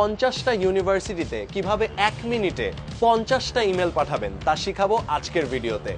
পঞ্চাশটা ইউনিভার্সিটিতে কীভাবে এক মিনিটে পঞ্চাশটা ইমেল পাঠাবেন, তা শিখাবো আজকের ভিডিওতে।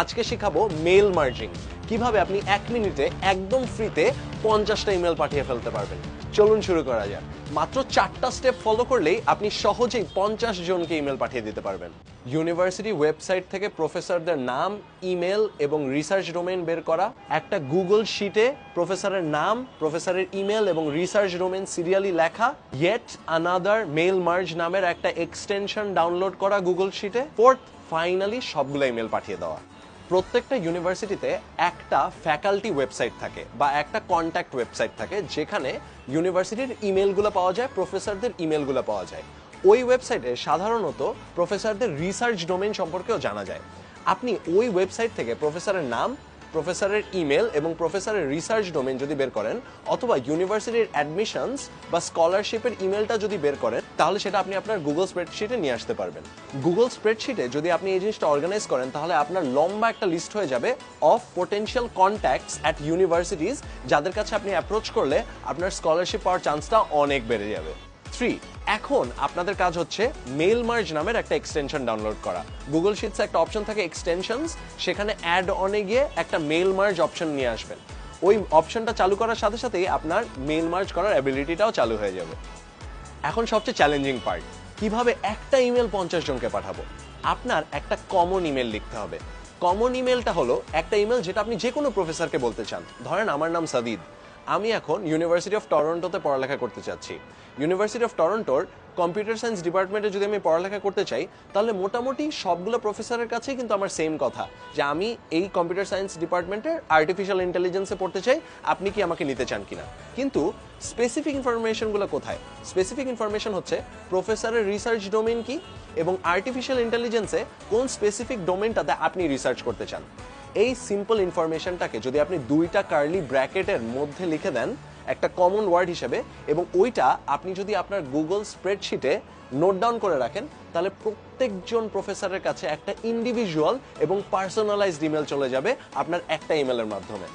আজকে শিখাবো মেল মার্জিং কীভাবে আপনি এক মিনিটে একদম ফ্রিতে পঞ্চাশটা ইমেল পাঠিয়ে ফেলতে পারবেন। চলুন শুরু করা যাক। মাত্র চারটা স্টেপ ফলো করলেই আপনি সহজেই পঞ্চাশ জনকে ইমেল পাঠিয়ে দিতে পারবেন। ইউনিভার্সিটি ওয়েবসাইট থেকে প্রফেসরদের নাম ইমেল এবং রিসার্চ ডোমেন বের করা, একটা গুগল শিটে প্রফেসরের নাম প্রফেসরের ইমেল এবং রিসার্চ ডোমেন সিরিয়ালি লেখা ইয়েট আনাদার মেল মার্জ নামের একটা এক্সটেনশন ডাউনলোড করা গুগল শিটে ফোর্থ ফাইনালি সবগুলো ইমেল পাঠিয়ে দেওয়া। প্রত্যেকটা ইউনিভার্সিটিতে একটা ফ্যাকাল্টি ওয়েবসাইট থাকে বা একটা কন্ট্যাক্ট ওয়েবসাইট থাকে যেখানে ইউনিভার্সিটির ইমেলগুলো পাওয়া যায় প্রফেসরদের ইমেলগুলো পাওয়া যায়। ওই ওয়েবসাইটে সাধারণত প্রফেসরদের রিসার্চ ডোমেন সম্পর্কেও জানা যায়। আপনি ওই ওয়েবসাইট থেকে প্রফেসরের নাম প্রফেসরের ইমেল এবং প্রফেসরের রিসার্চ ডোমেন যদি বের করেন, অথবা ইউনিভার্সিটির অ্যাডমিশনস বা স্কলারশিপের ইমেলটা যদি বের করেন, তাহলে সেটা আপনি আপনার গুগল স্প্রেডশিটে নিয়ে আসতে পারবেন। গুগল স্প্রেডশিটে যদি আপনি এই জিনিসটা অর্গানাইজ করেন, তাহলে আপনার লম্বা একটা লিস্ট হয়ে যাবে of potential contacts at universities যাদের কাছে আপনি অ্যাপ্রোচ করলে আপনার স্কলারশিপ পাওয়ার চান্সটা অনেক বেড়ে যাবে। থ্রি এখন আপনাদের কাজ হচ্ছে মেল মার্জ নামের একটা এক্সটেনশন ডাউনলোড করা। গুগল শিটসে একটা অপশন থাকে এক্সটেনশনস সেখানে অ্যাড অনে গিয়ে একটা মেল মার্জ অপশন নিয়ে আসবেন। ওই অপশনটা চালু করার সাথে সাথেই আপনার মেল মার্জ করার অ্যাবিলিটিটাও চালু হয়ে যাবে। এখন সবচেয়ে চ্যালেঞ্জিং পার্ট কীভাবে একটা ইমেল পঞ্চাশ জনকে পাঠাবো? আপনার একটা কমন ইমেল লিখতে হবে। কমন ইমেলটা হলো একটা ইমেল যেটা আপনি যে কোনো প্রফেসরকে বলতে চান। ধরেন আমার নাম সাদিদ। আমি এখন ইউনিভার্সিটি অফ টরন্টোতে পড়ালেখা করতে চাচ্ছি। ইউনিভার্সিটি অফ টরন্টোর কম্পিউটার সায়েন্স ডিপার্টমেন্টে যদি আমি পড়ালেখা করতে চাই, তাহলে মোটামুটি সবগুলো প্রফেসরের কাছেই কিন্তু আমার সেম কথা, যে আমি এই কম্পিউটার সায়েন্স ডিপার্টমেন্টের আর্টিফিশিয়াল ইন্টেলিজেন্সে পড়তে চাই, আপনি কি আমাকে নিতে চান কিনা? কিন্তু স্পেসিফিক ইনফরমেশনগুলো কোথায়? স্পেসিফিক ইনফরমেশন হচ্ছে প্রফেসরের রিসার্চ ডোমেন কি এবং আর্টিফিশিয়াল ইন্টেলিজেন্সে কোন স্পেসিফিক ডোমেনটাতে আপনি রিসার্চ করতে চান? এই সিম্পল ইনফরমেশনটাকে যদি আপনি দুইটা কার্লি ব্র্যাকেটের মধ্যে লিখে দেন, একটা কমন ওয়ার্ড হিসেবে, এবং ওইটা আপনি যদি আপনার গুগল স্প্রেডশিটে নোট ডাউন করে রাখেন, তাহলে প্রত্যেকজন প্রফেসরের কাছে একটা ইন্ডিভিজুয়াল এবং পার্সোনালাইজড ইমেল চলে যাবে আপনার একটা ইমেলের মাধ্যমে।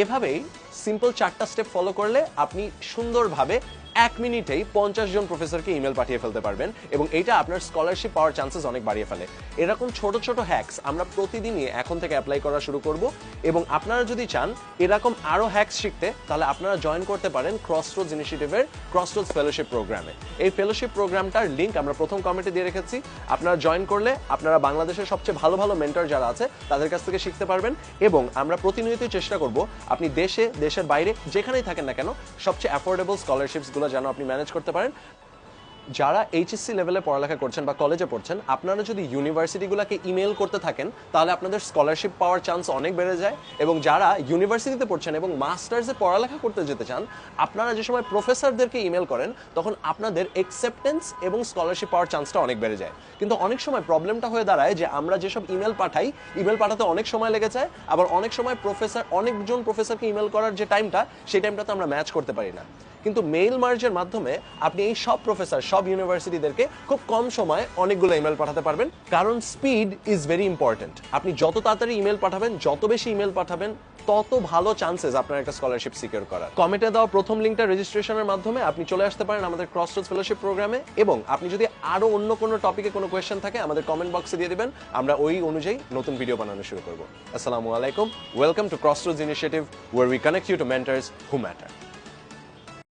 এভাবেই সিম্পল চারটা স্টেপ ফলো করলে আপনি সুন্দরভাবে এক মিনিটেই পঞ্চাশ জন প্রফেসরকে ইমেল পাঠিয়ে ফেলতে পারবেন এবং এটা আপনার স্কলারশিপ পাওয়ার চান্সেস অনেক বাড়িয়ে ফেলে। এরকম ছোট ছোট হ্যাক্স আমরা প্রতিদিনই এখন থেকে অ্যাপ্লাই করা শুরু করব এবং আপনারা যদি চান এরকম আরও হ্যাক্স শিখতে, তাহলে আপনারা জয়েন করতে পারেন ক্রসরোডস ইনিশিয়েটিভের ক্রসরোডস ফেলোশিপ প্রোগ্রামে এই ফেলোশিপ প্রোগ্রামটার লিঙ্ক আমরা প্রথম কমেন্টে দিয়ে রেখেছি। আপনারা জয়েন করলে আপনারা বাংলাদেশের সবচেয়ে ভালো ভালো মেন্টর যারা আছে, তাদের কাছ থেকে শিখতে পারবেন এবং আমরা প্রতিনিয়তই চেষ্টা করব আপনি দেশে, দেশের বাইরে যেখানেই থাকেন না কেন, সবচেয়ে অ্যাফোর্ডেবল স্কলারশিপসগুলো যেন আপনি ম্যানেজ করতে পারেন। যারা এইচএসসি লেভেলে পড়ালেখা করছেন বা কলেজে পড়ছেন, আপনারা যদি ইউনিভার্সিটিগুলোকে ইমেল করতে থাকেন, তাহলে আপনাদের স্কলারশিপ পাওয়ার চান্স অনেক বেড়ে যায় এবং যারা ইউনিভার্সিটিতে পড়ছেন এবং মাস্টার্সে পড়ালেখা করতে যেতে চান, আপনারা যে সময় প্রফেসরদেরকে ইমেল করেন, তখন আপনাদের একসেপ্টেন্স এবং স্কলারশিপ পাওয়ার চান্সটা অনেক বেড়ে যায়। কিন্তু অনেক সময় প্রবলেমটা হয়ে দাঁড়ায় যে আমরা যেসব ইমেল পাঠাই ইমেল পাঠাতে অনেক সময় লেগে যায়, আবার অনেক সময় প্রফেসর অনেকজন প্রফেসরকে ইমেল করার যে টাইমটা সেই টাইমটাতে আমরা ম্যাচ করতে পারি না। কিন্তু মেইল মার্জের মাধ্যমে আপনি এই সব প্রফেসর সব ইউনিভার্সিটিদেরকে খুব কম সময়ে অনেকগুলো ইমেল পাঠাতে পারবেন। কারণ স্পিড ইজ ভেরি ইম্পর্টেন্ট আপনি যত তাড়াতাড়ি ইমেল পাঠাবেন, যত বেশি ইমেল পাঠাবেন, তত ভালো চান্সেস আপনার একটা স্কলারশিপ সিকিউর করার। কমেন্টে দেওয়া প্রথম লিঙ্কটা রেজিস্ট্রেশনের মাধ্যমে আপনি চলে আসতে পারেন আমাদের ক্রসরোডস ফেলোশিপ প্রোগ্রামে এবং আপনি যদি আরও অন্য কোনো টপিকে কোনো কোয়েশ্চেন থাকে, আমাদের কমেন্ট বক্সে দিয়ে দিবেন। আমরা ওই অনুযায়ী নতুন ভিডিও বানানো শুরু করব। আসসালামু আলাইকুম। Welcome to crossroads initiative where we connect you to mentors who matter